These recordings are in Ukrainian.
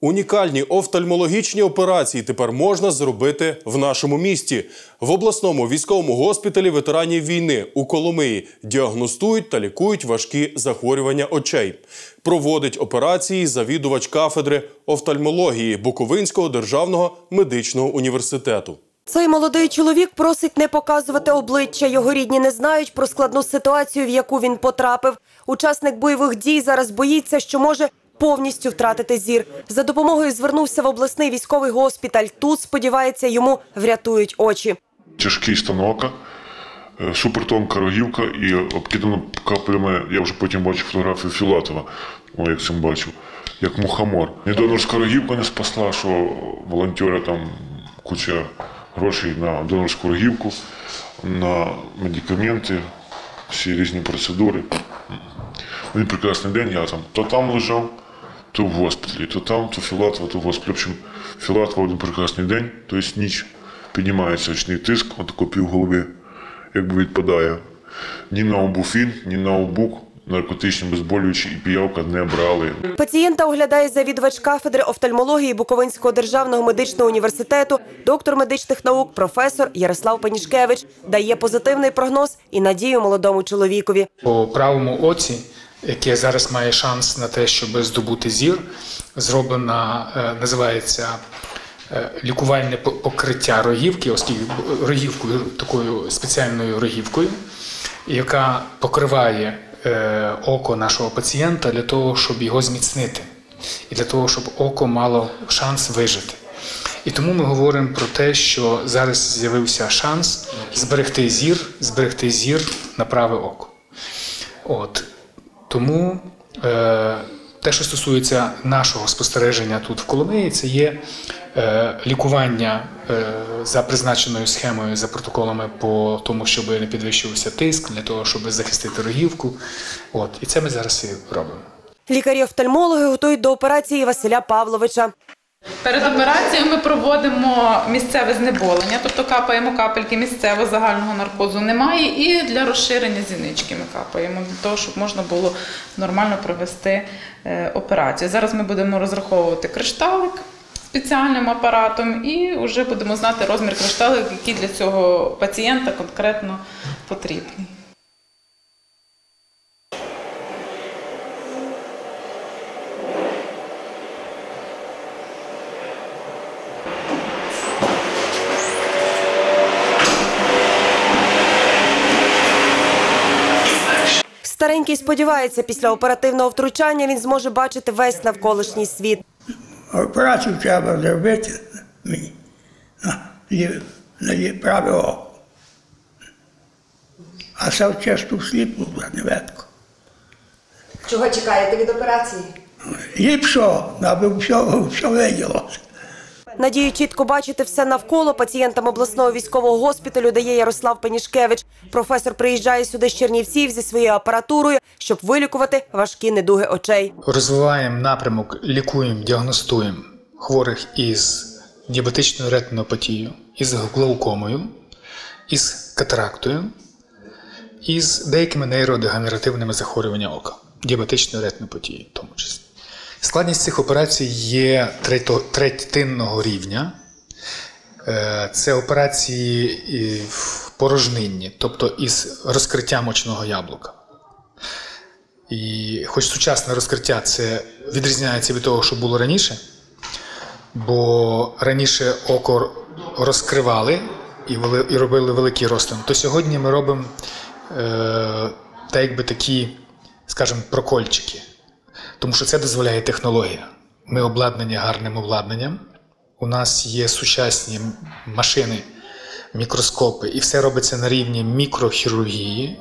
Унікальні офтальмологічні операції тепер можна зробити в нашому місті. В обласному військовому госпіталі ветеранів війни у Коломиї діагностують та лікують важкі захворювання очей. Проводить операції завідувач кафедри офтальмології Буковинського державного медичного університету. Цей молодий чоловік просить не показувати обличчя. Його рідні не знають про складну ситуацію, в яку він потрапив. Учасник бойових дій зараз боїться, що може повністю втратити зір. За допомогою звернувся в обласний військовий госпіталь. Тут сподівається, йому врятують очі. тяжкий станок, е, супертонка рогівка і обкидано каплями. Я вже потім бачив фотографію Філатова, о, як цим бачив, як мухомор. Ні донорська рогівка не спасла, що волонтери там куча грошей на донорську рогівку, на медикаменти, всі різні процедури. Один прекрасний день я там то там лежав, то в госпіталі, то там, то Філатова, то в госпіталі. В общем, Філатова один прекрасний день, тобто ніч піднімається очний тиск, отако пів голови, якби відпадає. Ні на обуфін, ні на обук, наркотичні безболюючі і піявка не брали. Пацієнта оглядає завідувач кафедри офтальмології Буковинського державного медичного університету, доктор медичних наук, професор Ярослав Панішкевич. Дає позитивний прогноз і надію молодому чоловікові. По правому оці, яке зараз має шанс на те, щоб здобути зір, зроблена, е, називається е, лікувальне покриття рогівки, оскільки рогівкою такою спеціальною рогівкою, яка покриває е, око нашого пацієнта для того, щоб його зміцнити, і для того, щоб око мало шанс вижити. І тому ми говоримо про те, що зараз з'явився шанс зберегти зір, зберегти зір на праве око. От тому е, те, що стосується нашого спостереження тут в Коломиї, це є е, лікування е, за призначеною схемою, за протоколами по тому, щоб не підвищувався тиск, для того, щоб захистити рогівку. От і це ми зараз і робимо. Лікарі-офтальмологи готують до операції Василя Павловича. Перед операцією ми проводимо місцеве знеболення, тобто капаємо капельки місцево загального наркозу немає, і для розширення зінички ми капаємо, для того, щоб можна було нормально провести е, операцію. Зараз ми будемо розраховувати кришталик спеціальним апаратом і вже будемо знати розмір кришталик, який для цього пацієнта конкретно потрібний. Старенький сподівається, після оперативного втручання він зможе бачити весь навколишній світ. Операцію треба зробити мені на, праве око. А савчасту сліпу не ветко. Чого чекаєте від операції? Ліпшо, аби все, все виділося. Надію чітко бачити все навколо пацієнтам обласного військового госпіталю дає Ярослав Пенішкевич. Професор приїжджає сюди з Чернівців зі своєю апаратурою, щоб вилікувати важкі недуги очей. Розвиваємо напрямок, лікуємо, діагностуємо хворих із діабетичною ретинопатією, із глаукомою, із катарактою, із деякими нейродегенеративними захворюваннями ока, діабетичною ретинопатією в тому числі. Складність цих операцій є третинного рівня. Е, Це операції в порожнинні, тобто із розкриттям очного яблука. І хоч сучасне розкриття це відрізняється від того, що було раніше, бо раніше око розкривали і, і робили великий розтин, то сьогодні ми робимо е, так якби такі, скажімо, прокольчики. Тому що це дозволяє технологія. Ми обладнані гарним обладнанням. У нас є сучасні машини, мікроскопи, і все робиться на рівні мікрохірургії,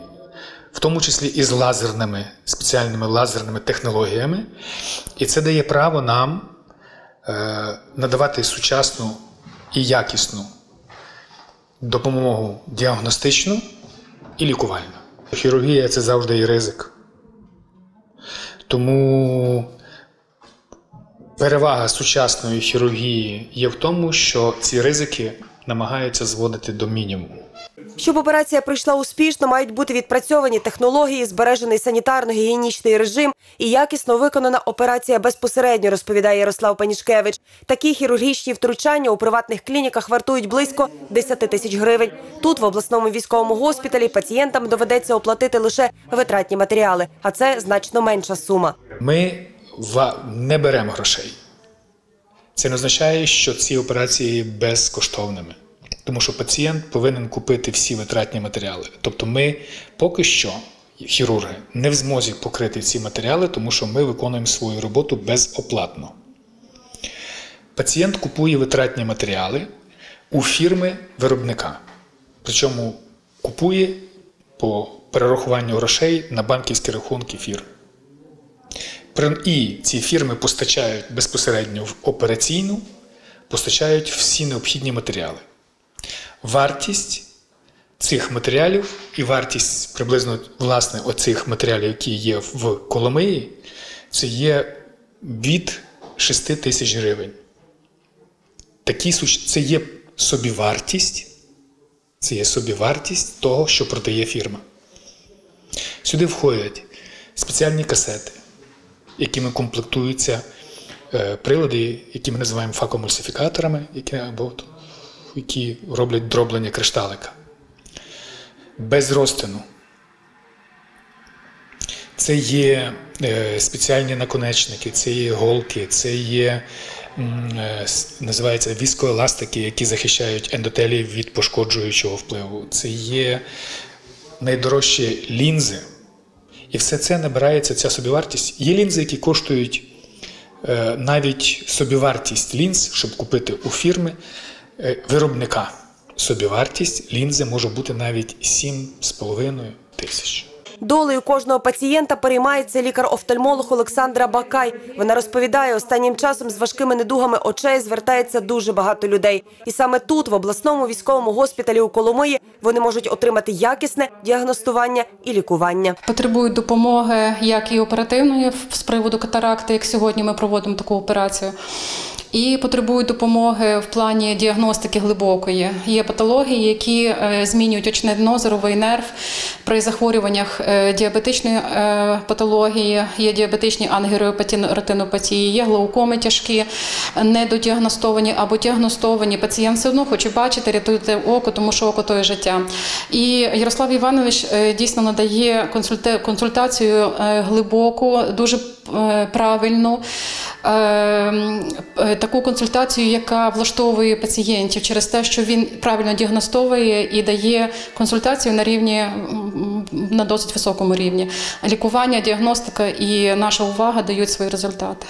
в тому числі і з лазерними, спеціальними лазерними технологіями. І це дає право нам е, надавати сучасну і якісну допомогу діагностичну і лікувальну. Хірургія це завжди і ризик. Тому перевага сучасної хірургії є в тому, що ці ризики намагаються зводити до мінімуму. Щоб операція пройшла успішно, мають бути відпрацьовані технології, збережений санітарно-гігієнічний режим і якісно виконана операція безпосередньо, розповідає Ярослав Панішкевич. Такі хірургічні втручання у приватних клініках вартують близько 10 тисяч гривень. Тут, в обласному військовому госпіталі, пацієнтам доведеться оплатити лише витратні матеріали, а це значно менша сума. Ми не беремо грошей. Це не означає, що ці операції безкоштовними, тому що пацієнт повинен купити всі витратні матеріали. Тобто, ми поки що, хірурги, не в змозі покрити ці матеріали, тому що ми виконуємо свою роботу безоплатно. Пацієнт купує витратні матеріали у фірми виробника. Причому купує по перерахуванню грошей на банківські рахунки фірм. І ці фірми постачають безпосередньо в операційну, постачають всі необхідні матеріали. Вартість цих матеріалів і вартість приблизно власне оцих матеріалів, які є в Коломиї, це є від 6 тисяч гривень. Такі це є собівартість, це є собівартість того, що продає фірма. Сюди входять спеціальні касети, якими комплектуються е, прилади, які ми називаємо факомульсифікаторами, які, або, які роблять дроблення кришталика. Без розтину. Це є е, спеціальні наконечники, це є голки, це є е, називається віскоеластики, які захищають ендотелії від пошкоджуючого впливу. Це є найдорожчі лінзи. І все це набирається ця собівартість. Є лінзи, які коштують е, навіть собівартість лінз, щоб купити у фірми е, виробника. Собівартість лінзи може бути навіть 7,5 тисяч. Долею кожного пацієнта переймається лікар-офтальмолог Олександра Бакай. Вона розповідає, останнім часом з важкими недугами очей звертається дуже багато людей. І саме тут, в обласному військовому госпіталі у Коломиї, вони можуть отримати якісне діагностування і лікування. Потребують допомоги як і оперативної з приводу катаракти, як сьогодні ми проводимо таку операцію. І потребують допомоги в плані діагностики глибокої. Є патології, які е, змінюють очне дно, зоровий нерв при захворюваннях е, діабетичної е, патології, є діабетичні ангіоретинопатії, є глаукоми тяжкі, недодіагностовані або діагностовані. Пацієнт все одно хоче бачити, рятуйте око, тому що око то є життя. І Ярослав Іванович дійсно надає консультацію глибоку, дуже е, е, Таку консультацію, яка влаштовує пацієнтів через те, що він правильно діагностовує і дає консультацію на рівні на досить високому рівні. Лікування, діагностика і наша увага дають свої результати.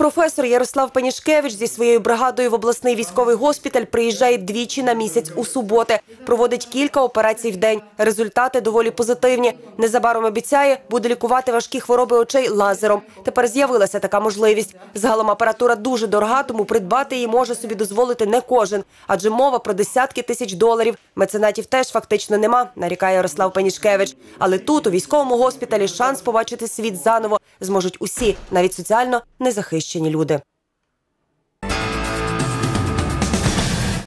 Професор Ярослав Панішкевич зі своєю бригадою в обласний військовий госпіталь приїжджає двічі на місяць у суботи. Проводить кілька операцій в день. Результати доволі позитивні. Незабаром обіцяє, буде лікувати важкі хвороби очей лазером. Тепер з'явилася така можливість. Загалом апаратура дуже дорога, тому придбати її може собі дозволити не кожен, адже мова про десятки тисяч доларів. Меценатів теж фактично нема, нарікає Ярослав Панішкевич. Але тут, у військовому госпіталі, шанс побачити світ заново зможуть усі, навіть соціально незахищені люди.